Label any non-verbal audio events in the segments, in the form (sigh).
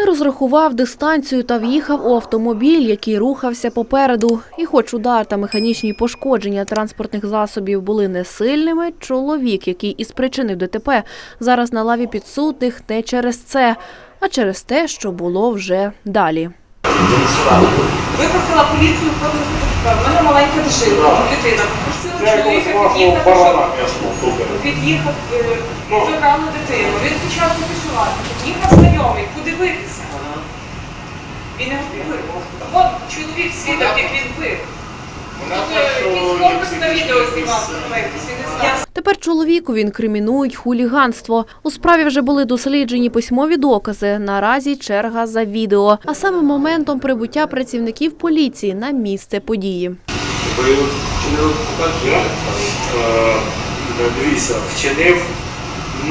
Не розрахував дистанцію та в'їхав у автомобіль, який рухався попереду. І хоч удар та механічні пошкодження транспортних засобів були не сильними, чоловік, який і спричинив ДТП, зараз на лаві підсудних не через це, а через те, що було вже далі. Викликала поліцію, в мене маленька дитина, дитина. Попросила чоловіка під'їхати, щоб під'їхав, е, забрали дитину. Він почав пішувати. Під'їхав знайомий, подивитися. Він не вбив. От чоловік свідок, як він бив. Тут е, якийсь хлопець на відео знімав, подивитися, не знаю. Тепер чоловіку інкримінують хуліганство. У справі вже були досліджені письмові докази. Наразі черга за відео, а саме моментом прибуття працівників поліції на місце події. Е, Дивіться, вчинив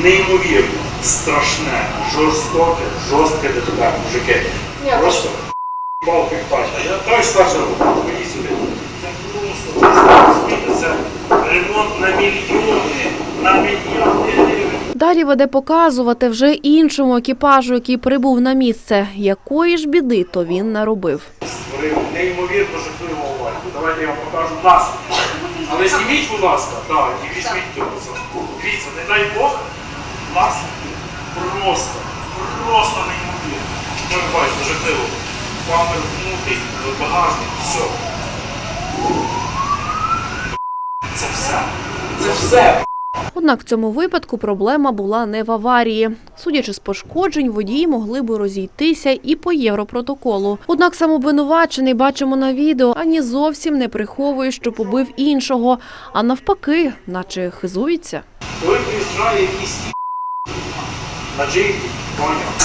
неймовірно страшне, жорстоке, жорстке ДТП, мужики. Просто палки в. Той старший руку, мені сюди. Це просто, ремонт на мільйони, на гривень. Далі веде показувати вже іншому екіпажу, який прибув на місце, якої ж біди то він наробив. Створив неймовірно жахливу аварію. Давайте я вам покажу нас. Але зніміть, будь ласка, так, і візьміть цього. Дивіться, не дай Бог, нас просто, просто неймовірно. Ну, ви бачите, жахливо. Бампер внутрі, багажник, все. Все. Однак в цьому випадку проблема була не в аварії. Судячи з пошкоджень, водії могли би розійтися і по європротоколу. Однак сам обвинувачений бачимо на відео, ані зовсім не приховує, що побив іншого, а навпаки, наче хизується. Коли приїжджає якийсь ті на джипі, поняв,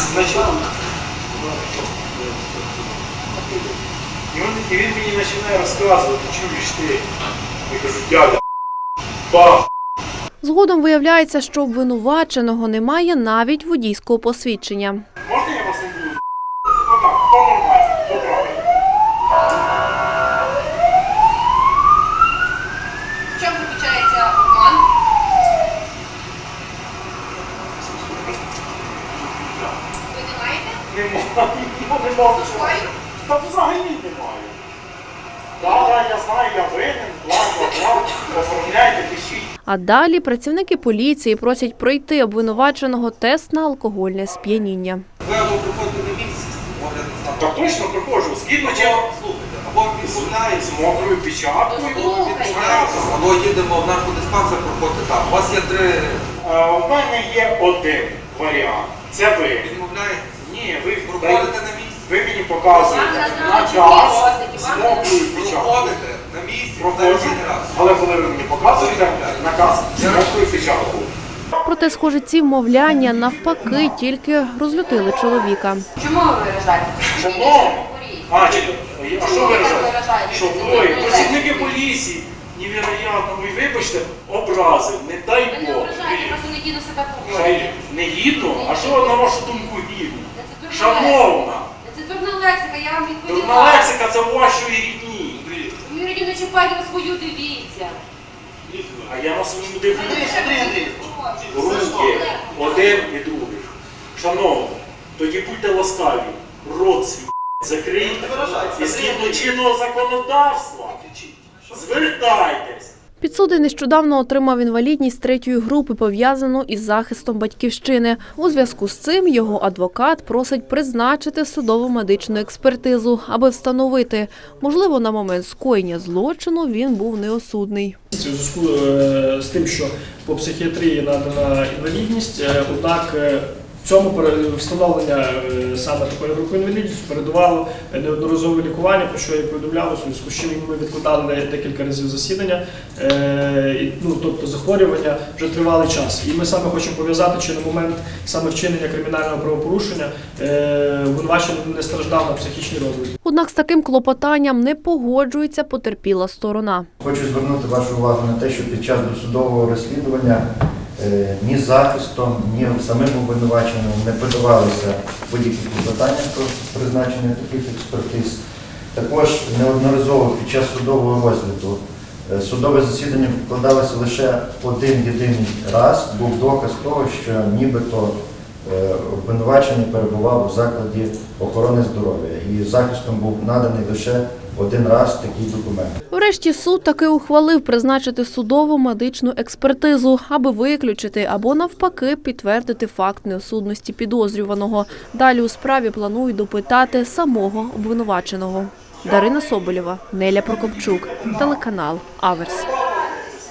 і він, мені починає розказувати, чуєш ти. Я кажу, дядя. Згодом виявляється, що обвинуваченого немає навіть водійського посвідчення. Можна я вас не буду? В чому заключається обман? Ви не маєте? Немає, я не можу. Слухаю. Та взагалі немає. Так, так, я знаю, я винен, бла, бла, бла, оформляйте, пишіть. А далі працівники поліції просять пройти обвинуваченого тест на алкогольне сп'яніння. Ви або приходите на місці, огляд на стан. Так точно приходжу, згідно Або, слухайте, або відмовляєтесь, з мокрою печаткою. відмовляєтесь, або їдемо в наркодиспансер, проходите там. У вас є три Е, У мене є один варіант. Це ви. відмовляєтесь. Ні, ви Проходите на. Ви мені показуєте наказ з мокрою печаткою. Проходите на місці, Проходжу. Але коли ви мені показуєте наказ з мокрою печаткою. Проте, схоже, ці вмовляння навпаки тільки розлютили чоловіка. Чому ви виражаєте? Шановні, а, чи, а що виражаєте? Що ви, працівники поліції, невероятно, ви вибачте, образи, не дай Ви не Бог. ображаєте, просто не діду себе поводите. Не гідно? А що на вашу думку гідно? Шановна, Це дурна лексика, я вам відповіла. дурна лексика це у вашої рідні. Ви Юрій, не чіпайте на свою дивіться. А я на своєму дивлюсь. Андрій. Руки один і другий. Шановні, тоді будьте ласкаві, рот свій (laughs) закрийте і згідно чинного законодавства звертайтесь. Підсудний нещодавно отримав інвалідність третьої групи, пов'язану із захистом батьківщини. У зв'язку з цим його адвокат просить призначити судову медичну експертизу, аби встановити, можливо, на момент скоєння злочину він був неосудний. У зв'язку е, з тим, що по психіатрії надана інвалідність, е, однак е, цьому встановлення е, саме такої групи інвалідності передувало неодноразове лікування, про що я повідомляв, у зв'язку з чим ми відкладали декілька разів засідання, Е, ну, тобто захворювання вже тривалий час. І ми саме хочемо пов'язати, чи на момент саме вчинення кримінального правопорушення е, обвинувачений не страждав на психічний розвиток. Однак з таким клопотанням не погоджується потерпіла сторона. Хочу звернути вашу увагу на те, що під час досудового розслідування ні захистом, ні самим обвинуваченим не подавалися будь-які клопотання про призначення таких експертиз. Також неодноразово під час судового розгляду е, судове засідання вкладалося лише один єдиний раз. Був доказ того, що нібито е, обвинувачений перебував у закладі охорони здоров'я і захистом був наданий лише один раз такий документ. Врешті суд таки ухвалив призначити судову медичну експертизу, аби виключити або навпаки підтвердити факт неосудності підозрюваного. Далі у справі планують допитати самого обвинуваченого. Дарина Соболєва, Неля Прокопчук, телеканал Аверс.